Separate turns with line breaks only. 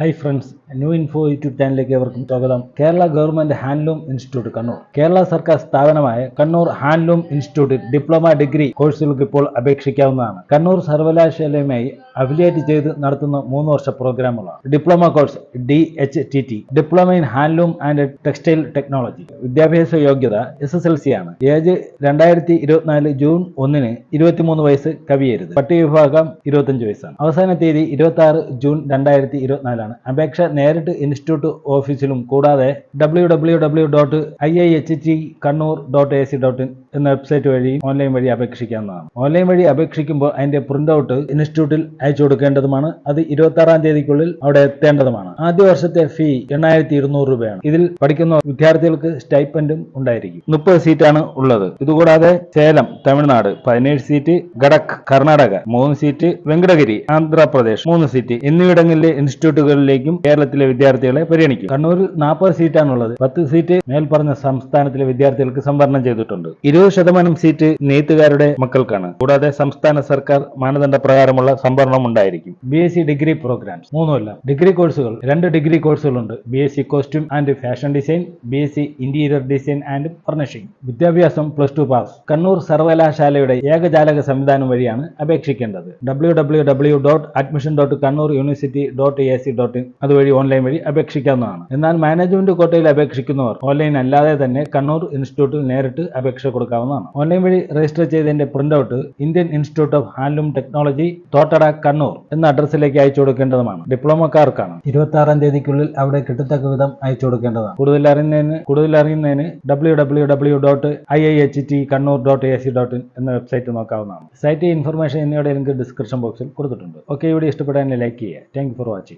Hi friends new info YouTube ചാനലിലേക്ക് ഏവർക്കും സ്വാഗതം. Kerala government handloom institute Kannur. Kerala സർക്കാർ സ്ഥാപനമായ കണ്ണൂർ ഹാൻഡ്ലൂം ഇൻസ്റ്റിറ്റ്യൂട്ടിൽ ഡിപ്ലോമ ഡിഗ്രി കോഴ്സുകൾക്ക് ഇപ്പോൾ അപേക്ഷിക്കാവുന്നതാണ്. കണ്ണൂർ സർവകലാശാലയുമായി അഫിലിയേറ്റ് ചെയ്ത് നടത്തുന്ന മൂന്ന് വർഷ പ്രോഗ്രാമുകളാണ് diploma course D H T T diploma in handloom and textile technology വിദ്യാഭ്യാസ യോഗ്യത എസ് എസ് എൽ സി ആണ്. ഏജ് രണ്ടായിരത്തി ഇരുപത്തിനാല് ജൂൺ ഒന്നിന് ഇരുപത്തിമൂന്ന് വയസ്സ് കവിയരുത്. പട്ടിക വിഭാഗം ഇരുപത്തഞ്ച് വയസ്സാണ്. അവസാന തീയതി ഇരുപത്തി ആറ് ജൂൺ രണ്ടായിരത്തി ഇരുപത്തിനാലാണ് അപേക്ഷ നേരിട്ട് ഇൻസ്റ്റിറ്റ്യൂട്ട് ഓഫീസിലും കൂടാതെ W W W dot I I H T Kannur dot A C dot in എന്ന വെബ്സൈറ്റ് വഴി ഓൺലൈൻ വഴി അപേക്ഷിക്കാവുന്നതാണ്. ഓൺലൈൻ വഴി അപേക്ഷിക്കുമ്പോൾ അതിന്റെ പ്രിന്റ് ഔട്ട് ഇൻസ്റ്റിറ്റ്യൂട്ടിൽ അയച്ചു കൊടുക്കേണ്ടതുമാണ്. അത് ഇരുപത്തി ആറാം തീയതിക്കുള്ളിൽ അവിടെ എത്തേണ്ടതുമാണ്. ആദ്യ വർഷത്തെ ഫീ എണ്ണായിരത്തി ഇരുന്നൂറ് രൂപയാണ്. ഇതിൽ പഠിക്കുന്ന വിദ്യാർത്ഥികൾക്ക് സ്റ്റൈപ്പൻഡും ഉണ്ടായിരിക്കും. മുപ്പത് സീറ്റാണ് ഉള്ളത്. ഇതുകൂടാതെ സേലം തമിഴ്നാട് പതിനേഴ് സീറ്റ് ഗഡക് കർണാടക മൂന്ന് സീറ്റ് വെങ്കടഗിരി ആന്ധ്രാപ്രദേശ് മൂന്ന് സീറ്റ് എന്നിവിടങ്ങളിലെ ഇൻസ്റ്റിറ്റ്യൂട്ടുകളിലേക്കും കേരളത്തിലെ വിദ്യാർത്ഥികളെ പരിഗണിക്കും. കണ്ണൂരിൽ നാൽപ്പത് സീറ്റാണുള്ളത്. പത്ത് സീറ്റ് മേൽപ്പറഞ്ഞ സംസ്ഥാനത്തിലെ വിദ്യാർത്ഥികൾക്ക് സംവരണം ചെയ്തിട്ടുണ്ട്. ഇരുപത് ശതമാനം സീറ്റ് നെയ്ത്തുകാരുടെ മക്കൾക്കാണ്. കൂടാതെ സംസ്ഥാന സർക്കാർ മാനദണ്ഡ പ്രകാരമുള്ള സംവരണം ഉണ്ടായിരിക്കും. B S C degree programs. മൂന്നുമല്ല. Degree കോഴ്സുകൾ. രണ്ട് ഡിഗ്രി കോഴ്സുകളുണ്ട്. B S C costume and fashion design B S C interior design and furnishing. വിദ്യാഭ്യാസം പ്ലസ് ടു പാസ്. കണ്ണൂർ സർവകലാശാലയുടെ ഏകജാലക സംവിധാനം വഴിയാണ് അപേക്ഷിക്കേണ്ടത്. W W W dot admission dot Kannur university dot A C dot in അതുവഴി online വഴി അപേക്ഷിക്കാവുന്നതാണ്. എന്നാൽ management കോട്ടയിൽ അപേക്ഷിക്കുന്നവർ ഓൺലൈൻ അല്ലാതെ തന്നെ കണ്ണൂർ ഇൻസ്റ്റിറ്റ്യൂട്ടിൽ നേരിട്ട് അപേക്ഷ കൊടുക്കാവുന്നതാണ്. ഓൺലൈൻ വഴി രജിസ്റ്റർ ചെയ്തതിന്റെ print out Indian institute of handloom technology Thottada Kannur എന്ന അഡ്രസ്സിലേക്ക് അയച്ചു കൊടുക്കേണ്ടതുമാണ്. ഡിപ്ലോമക്കാർക്കാണ്. ഇരുപത്തി ആറാം തീയതിക്കുള്ളിൽ അവിടെ കിട്ടത്തക്ക വിധം അയച്ചു കൊടുക്കേണ്ടതാണ്. കൂടുതൽ അറിയുന്നതിന് കൂടുതൽ അറിയുന്നതിന് W W W dot I I H T Kannur dot A C dot in എന്ന വെബ്സൈറ്റ് നോക്കാവുന്നതാണ്. സൈറ്റ് ഇൻഫർമേഷൻ എന്നിവയുടെ ലിങ്ക് ഡിസ്ക്രിപ്ഷൻ ബോക്സിൽ കൊടുത്തിട്ടുണ്ട്. ഓക്കെ ഇവിടെ ഇഷ്ടപ്പെടാൻ ലൈക്ക് ചെയ്യുക. Thank for watching